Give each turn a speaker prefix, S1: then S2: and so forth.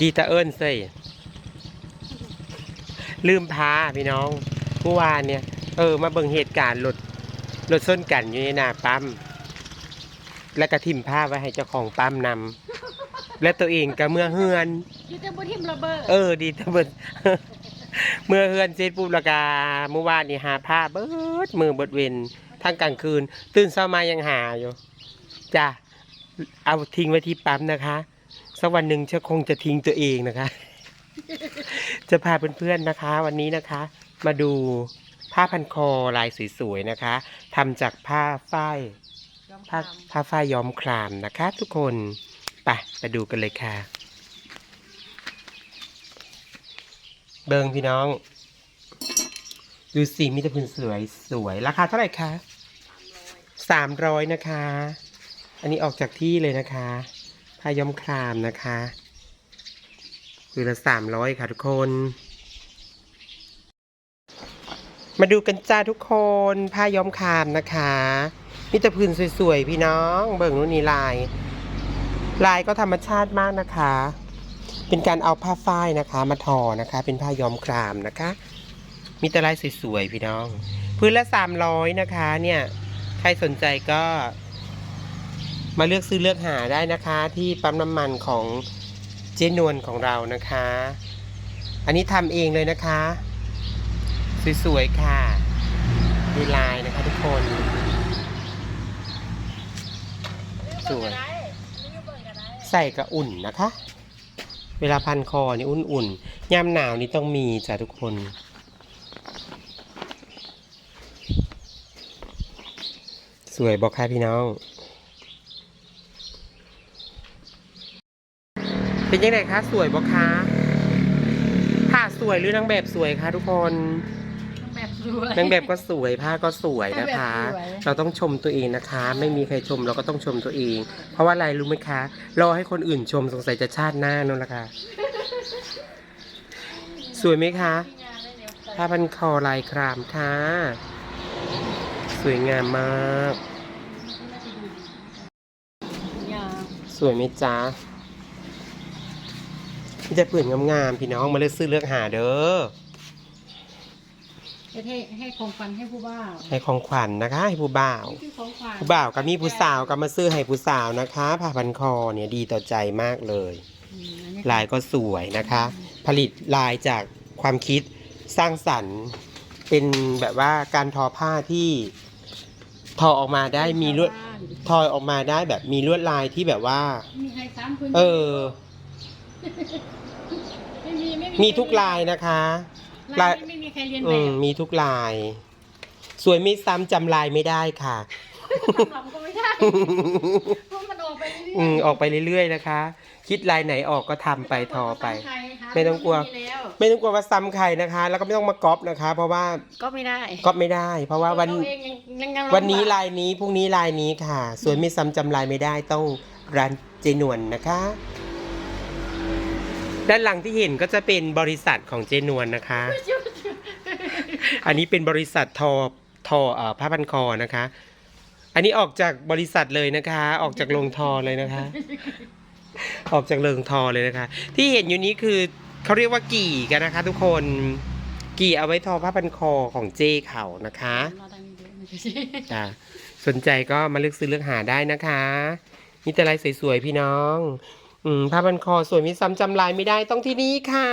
S1: ดีตาเอิญเซ่ลืมพาพี่น้องเมื่อวานเนี่ย เออ มาเบิ่งเหตุการณ์รถรถส้นกันอยู่ในหน้าปั๊ม แล้วก็ทิมผ้าไว้ให้เจ้าของปั๊มนำและตัวเองก็เมื่อเฮือน
S2: อยู่แต่บนทิมระเบิด
S1: เออ ดีแต่เบิดเมื่อเฮือนเสร็จปุ๊บและกาเมื่อวานนี่หาผ้าเบิดมือเบิดเวนทั้งกลางคืน ตื่นเช้ามายังหาอยู่จ้ะเอาทิ้งไว้ที่ปั๊มนะคะ สักวันหนึ่งฉันคงจะทิ้งตัวเองนะคะ จะพาเพื่อนๆนะคะ วันนี้นะคะ มาดูผ้าพันคอลายสวยๆนะคะทำจากผ้าฝ้ายผ้าผ้าฝ้ายย้อมครามนะคะ ทุกคนไปไปดูกันเลยค่ะ เบิงพี่น้อง ดูสิมิตรพื้นสวยสวยราคาเท่าไหร่คะสามร้อยนะคะ อันนี้ออกจากที่เลยนะคะ ผ้าย้อมครามนะคะคือละสามร้อยค่ะทุกคน มาดูกันจ้าทุกคนผ้าย้อมครามนะคะมิตรพื้นสวยๆ พี่น้อง เบิ่งนู่นนี่ลาย ลายก็ธรรมชาติมากนะคะ เป็นการเอาผ้าฝ้ายนะคะ มาทอนะคะ เป็นผ้าย้อมครามนะคะ มีแต่ลายสวยๆ พี่น้อง พื้นละสามร้อยนะคะ เนี่ย ใครสนใจก็ มาเลือกซื้อเลือกหาได้นะคะ ที่ปั๊มน้ำมันของเจนวลของเรานะคะ อันนี้ทำเองเลยนะคะ สวยๆค่ะมีลายนะคะทุกคน สวย ใส่กระอุ่นนะคะ เวลาพันคอนี่อุ่นๆยามหนาวนี่ต้องมีจ้ะทุกคนสวยบอกค่ะพี่น้อง เป็นยังไงคะสวยบอกคะผ้าสวยหรือนางแบบสวยคะทุกคน
S2: แบบสวย
S1: นางแบบก็สวยผ้าก็สวยนะคะ
S2: นางแบบสวย
S1: เราต้องชมตัวเองนะคะ ไม่มีใครชมเราก็ต้องชมตัวเอง เพราะว่าอะไรรู้ไหมคะ รอให้คนอื่นชมสงสัยจะชาติหน้านั่นแหละค่ะสวยไหมคะ ผ้าพันคอลายครามค่ะ สวยงามมาก
S2: ยา
S1: สวยไหมจ๊ะ ที่จะเปื่อนงามๆพี่น้องมาเลือกซื้อเลือกหาเด้อ
S2: ให้ให้ของฟันให้ผู้บ้า
S1: ให้ของขวัญนะคะ ให้ผู้บ่าว
S2: คือของขวัญ
S1: ผู้บ่าวกับมีผู้สาวก็มาซื้อให้ผู้สาวนะคะผ้าพันคอเนี่ยดีต่อใจมากเลย
S2: อืมอันนี้
S1: ลายก็สวยนะคะ ผลิตลายจากความคิดสร้างสรรค์ เป็นแบบว่าการทอผ้าที่ทอออกมาได้มีลวดทอออกมาได้แบบมีลวดลายที่แบบว่า
S2: มีใครซ้ำคุณ
S1: เออ
S2: ไม่มีไม่
S1: มีทุกลายนะคะ
S2: ลา
S1: ลายย
S2: ไม่มีใครเรียนแบ
S1: อืม
S2: บ
S1: มีทุกลาย สวยไม่ซ้ำจำลายไม่ได้ค่ะ
S2: ทำก็ไม่ได้เพราะมันออกไปเรื่อยๆ
S1: อืมออกไปเรื่อยๆนะคะ คิดลายไหนออกก็ทำไปทอไป
S2: ใครคะ
S1: ไม่ต้องกลัว
S2: มีแล้ว
S1: ไม่ต้องกลัวว่าซ้ำใครนะคะ แล้วก็ไม่ต้องมาก๊อปนะคะ เพราะว่า
S2: ก็ไม่ได้
S1: ก๊อปไม่ได้ เพราะว่าวัน
S2: เรเองยังยังยัง
S1: วันนี้
S2: ลำบก
S1: ลายนี้พรุ่งนี้ลายนี้ค่ะ สวยไม่ซ้ำจำลายไม่ได้ต้องร้านเจนวนนะคะ ด้านหลังที่เห็นก็จะเป็นบริษัทของเจนวนนะคะ อันนี้เป็นบริษัททอทอเอ่อผ้าพันคอนะคะ อันนี้ออกจากบริษัทเลยนะคะ ออกจากโรงทอเลยนะคะ ออกจากเริงทอเลยนะคะ ที่เห็นอยู่นี้คือเขาเรียกว่ากี่กันนะคะ ทุกคนกี่เอาไว้ทอผ้าพันคอของเจเขานะคะจ้ะสนใจก็มาเลือกซื้อเลือกหาได้นะคะมีแต่ลายสวยๆพี่น้อง อืมผ้าพันคอสวยมีซ้ำจำลายไม่ได้ต้องที่นี่ค่ะ